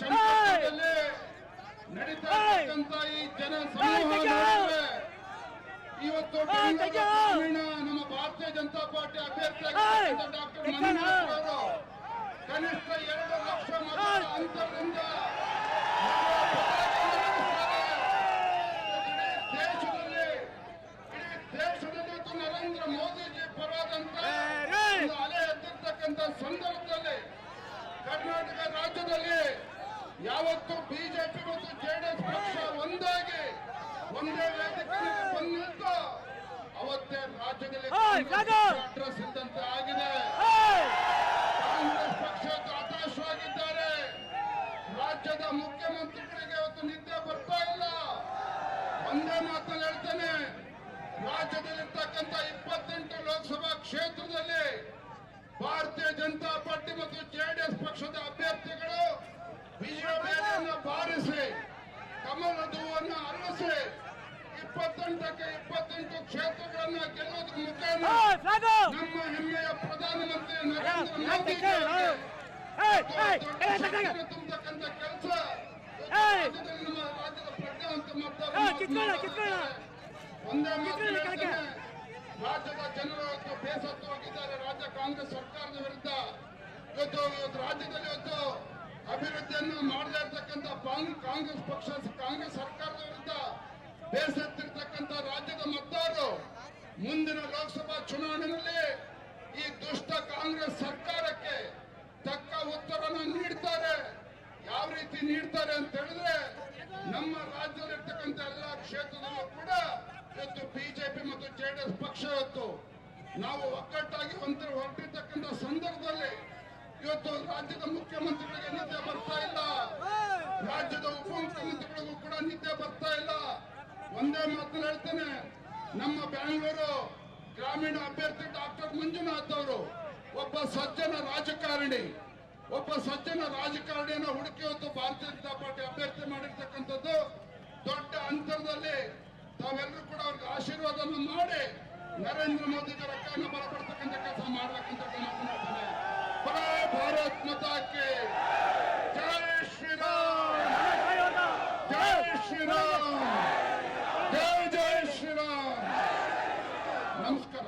ಏಯ್! ನಡೀತಾ ಇರ್ತಕ್ಕಂಥ ಈ ಜನ ಸಮೂಹ ಇವತ್ತು ಗ್ರಾಮೀಣ ನಮ್ಮ ಭಾರತೀಯ ಜನತಾ ಪಾರ್ಟಿ ಅಭ್ಯರ್ಥಿಯಾಗಿರ್ತಕ್ಕಂಥ ಡಾಕ್ಟರ್ ಮನೋಹರ್ ಮಂಜುನಾಥ್ ಅವರು ಕನಿಷ್ಠ ಎರಡು ಲಕ್ಷ ಏಯ್! ಅಂತರದಿಂದ ದೇಶದಲ್ಲಿ ಇಡೀ ದೇಶದಲ್ಲಿ ಇವತ್ತು ನರೇಂದ್ರ ಮೋದಿಜಿ ಪರವಾದಂತ! ಅಲೆ ಎದ್ದಿರ್ತಕ್ಕಂಥ ಸಂದರ್ಭದಲ್ಲಿ ಕರ್ನಾಟಕ ರಾಜ್ಯದಲ್ಲಿ ಯಾವತ್ತು ಬಿಜೆಪಿ ಮತ್ತು ಜೆಡಿಎಸ್ ಪಕ್ಷ ಒಂದಾಗಿ ಒಂದೇ ವೇದಿಕೆ ಬಂದಿತ್ತು ಅವತ್ತೇ ರಾಜ್ಯದಲ್ಲಿ ಕಾಂಗ್ರೆಸ್! ಅಡ್ರೆಸ್ ಇದ್ದಂತೆ ಆಗಿದೆ! ಕಾಂಗ್ರೆಸ್ ಪಕ್ಷ ಹತಾಶವಾಗಿದ್ದಾರೆ ರಾಜ್ಯದ ಮುಖ್ಯಮಂತ್ರಿಗಳಿಗೆ ಇವತ್ತು ನಿದ್ದೆ ಬರ್ತಾ ಇಲ್ಲ ಒಂದೇ ಮಾತಲ್ಲಿ ಹೇಳ್ತೇನೆ ರಾಜ್ಯದಲ್ಲಿರ್ತಕ್ಕಂಥ ಇಪ್ಪತ್ತೆಂಟು ಲೋಕಸಭಾ ಕ್ಷೇತ್ರದಲ್ಲಿ ಭಾರತೀಯ ಜನತಾ ಪಾರ್ಟಿ ಮತ್ತು ಜೆಡಿಎಸ್ ಇಪ್ಪತ್ತೆಂಟಕ್ಕೆ ಇಪ್ಪತ್ತೆಂಟು ಕ್ಷೇತ್ರಗಳನ್ನ ಗೆಲ್ಲೋದ್ರ ಮುಖೇನ! ನಮ್ಮ ಹೆಮ್ಮೆಯ ಪ್ರಧಾನಮಂತ್ರಿ ನರೇಂದ್ರ ಮೋದಿ. ತುಂಬತಕ್ಕಂಥ ಕೆಲಸ ನಮ್ಮ ರಾಜ್ಯದ ಪ್ರಜ್ಞಾವಂತ ಕಿತ್ಕೊಳ್ಳ. ಒಂದೇ ಮಾತು ಕಿತ್ಕೊಳ್ಳಿ, ಕೆಳಗೆ. ಹೇಳ್ತೇನೆ. ರಾಜ್ಯದ ಜನರು ಇವತ್ತು ಬೇಸತ್ತು ಹೋಗಿದ್ದಾರೆ ರಾಜ್ಯ ಕಾಂಗ್ರೆಸ್ ಸರ್ಕಾರದ ವಿರುದ್ಧ ಇವತ್ತು ರಾಜ್ಯದಲ್ಲಿ ಇವತ್ತು ಅಭಿವೃದ್ಧಿಯನ್ನು ಮಾಡದೇ ಇರ್ತಕ್ಕಂಥ ಕಾಂಗ್ರೆಸ್ ಪಕ್ಷ ಕಾಂಗ್ರೆಸ್ ಸರ್ಕಾರದ ವಿರುದ್ಧ ಬೇಸತ್ತಿರ್ತಕ್ಕಂಥ ರಾಜ್ಯದ ಮತದಾರರು, ಮುಂದಿನ ಲೋಕಸಭಾ ಚುನಾವಣೆಯಲ್ಲಿ ಈ ದುಷ್ಟ ಕಾಂಗ್ರೆಸ್ ಸರ್ಕಾರಕ್ಕೆ ತಕ್ಕ ಉತ್ತರನ ನೀಡ್ತಾರೆ. ಯಾವ ರೀತಿ ನೀಡ್ತಾರೆ ಅಂತ ಹೇಳಿದ್ರೆ, ನಮ್ಮ ರಾಜ್ಯದಲ್ಲಿರ್ತಕ್ಕಂಥ ಎಲ್ಲ ಕ್ಷೇತ್ರದಲ್ಲೂ ಕೂಡ ಇವತ್ತು ಬಿಜೆಪಿ ಮತ್ತು ಜೆಡಿಎಸ್ ಪಕ್ಷ ಇವತ್ತು ನಾವು ಒಕ್ಕಟ್ಟಾಗಿ ಒಂಥರ ಹೊರಟಿರ್ತಕ್ಕಂಥ ಸಂದರ್ಭದಲ್ಲಿ ಇವತ್ತು ರಾಜ್ಯದ ಮುಖ್ಯಮಂತ್ರಿಗಳಿಗೆ ನಿದ್ದೆ ಬರ್ತಾ ಇಲ್ಲ. ರಾಜ್ಯದ ಉಪಮುಖ್ಯಮಂತ್ರಿಗಳಿಗೂ ಕೂಡ ನಿದ್ದೆ ಬರ್ತಾ ಇಲ್ಲ. ಒಂದೇ ಮಾತನ್ನು ಹೇಳ್ತೇನೆ. ನಮ್ಮ ಬ್ಯಾಂಗ್ಳೂರು ಗ್ರಾಮೀಣ ಅಭ್ಯರ್ಥಿ ಡಾಕ್ಟರ್ ಮಂಜುನಾಥ್ ಅವರು ಒಬ್ಬ ಸಜ್ಜನ ರಾಜಕಾರಣಿ. ಒಬ್ಬ ಸಜ್ಜನ ರಾಜಕಾರಣಿಯನ್ನು ಹುಡುಕಿ ಹೊತ್ತು ಭಾರತೀಯ ಜನತಾ ಪಾರ್ಟಿ ಅಭ್ಯರ್ಥಿ ಮಾಡಿರ್ತಕ್ಕಂಥದ್ದು ದೊಡ್ಡ ಅಂತರದಲ್ಲಿ ತಾವೆಲ್ಲರೂ ಕೂಡ ಅವ್ರಿಗೆ ಆಶೀರ್ವಾದ ಮಾಡಿ ನರೇಂದ್ರ ಮೋದಿ ರೊಕ್ಕವನ್ನು ಬಲಪಡ್ತಕ್ಕಂಥ ಕೆಲಸ ಮಾಡ್ಬೇಕಂತ ಮಾತನಾಡ್ತಾರೆ ಬರೋ ಭಾರತ್ ಮತಾಕ್ಕೆ Wow.